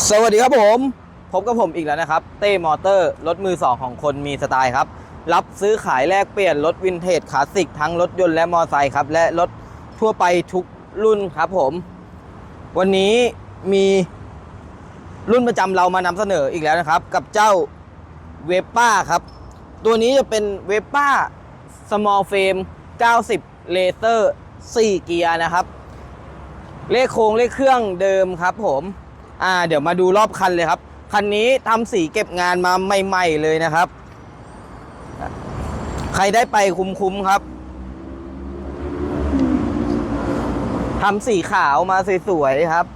สวัสดีครับผม พบกับผมอีกแล้วนะครับ เต้มอเตอร์รถมือสองของคนมีสไตล์ครับ รับซื้อขายแลกเปลี่ยนรถวินเทจคลาสสิกทั้งรถยนต์และมอเตอร์ไซค์ครับ และรถทั่วไปทุกรุ่นครับผม วันนี้มีรุ่นประจำเรามานำเสนออีกแล้วนะครับ กับเจ้าเวป้าครับ ตัวนี้จะเป็นเวป้า small frame 90เลเซอร์4เกียร์นะครับ เลขโครงเลขเครื่องเดิมครับผม อ่าเดี๋ยวมาดูรอบคันเลยครับ คันนี้ทำสีเก็บงานมาใหม่ๆเลยนะครับ ใครได้ไปคุ้มๆครับทำสีขาวมาสวยๆครับ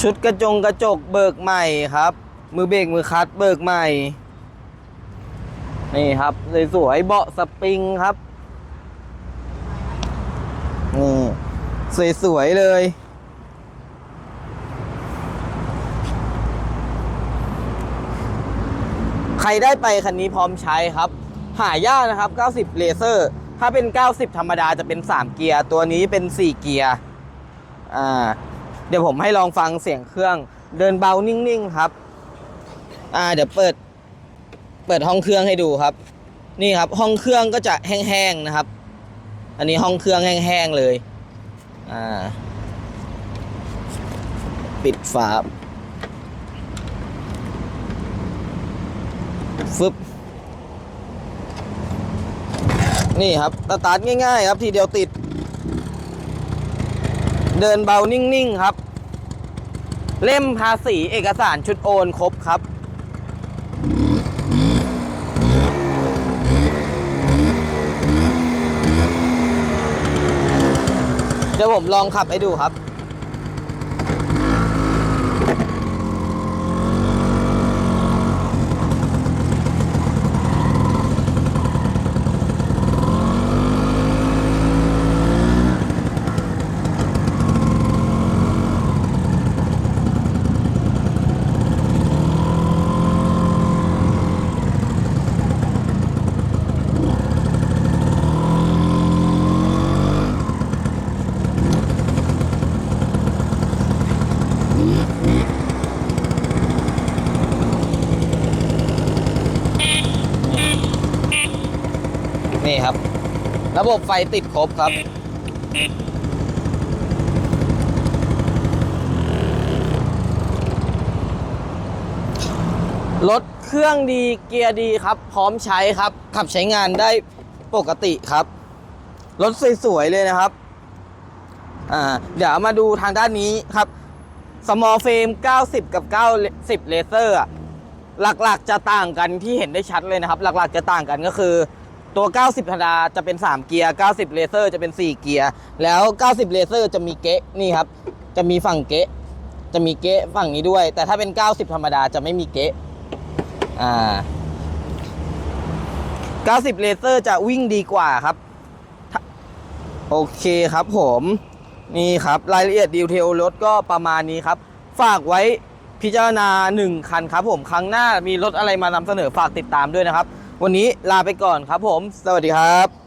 ชุดกระจงกระจกเบิกใหม่ครับ มือเบรกมือคลัตช์เบิกใหม่ นี่ครับสวยๆเบาะสปริงครับนี่สวยๆเลย ใค รได้ไปคันนี้พร้อมใช้ครับ หายากนะครับ 90เลเซอร์ถ้าเป็น 90 ธรรมดาจะเป็น 3 เกียร์ ตัวนี้เป็น 4 เกียร์ อ่า เดี๋ยวผมให้ลองฟังเสียงเครื่อง เดินเบานิ่งๆครับ อ่า เดี๋ยวเปิด เปิดห้องเครื่องให้ดูครับ นี่ครับ ห้องเครื่องก็จะแห้งๆนะครับ อันนี้ห้องเครื่องแห้งๆเลย อ่า ปิดฝา ฟึบนี่ครับสตาร์ทง่าย ๆ ครับทีเดียวติด เดินเบานิ่ง ๆ ครับ เล่มภาษีเอกสารชุดโอนครบครับ เดี๋ยวผมลองขับให้ดูครับ นี่ครับ ระบบไฟติดครบครับ รถเครื่องดีเกียร์ดีครับ พร้อมใช้ครับ ขับใช้งานได้ปกติครับ รถสวยๆเลยนะครับ อ่า เดี๋ยวมาดูทางด้านนี้ครับ small frame 90 กับ 90 เลเซอร์อะหลักๆจะต่างกันที่เห็นได้ชัดเลยนะครับ หลักๆจะต่างกันก็คือตัว 90ธรรมดาจะเป็น 3 เกียร์ 90 เลเซอร์จะเป็น 4 เกียร์ แล้ว 90 เลเซอร์จะมีเกะนี่ครับ จะมีฝั่งเกะ จะมีเกะฝั่งนี้ด้วย แต่ถ้าเป็น 90 ธรรมดาจะไม่มีเกะ อ่า 90 เลเซอร์จะวิ่งดีกว่าครับ โอเคครับผม นี่ครับรายละเอียดดีเทลรถก็ประมาณนี้ครับ ฝากไว้พิจารณา 1 คันครับผมครั้งหน้ามีรถอะไรมานำเสนอฝากติดตามด้วยนะครับ วันนี้ลาไปก่อนครับผม สวัสดีครับ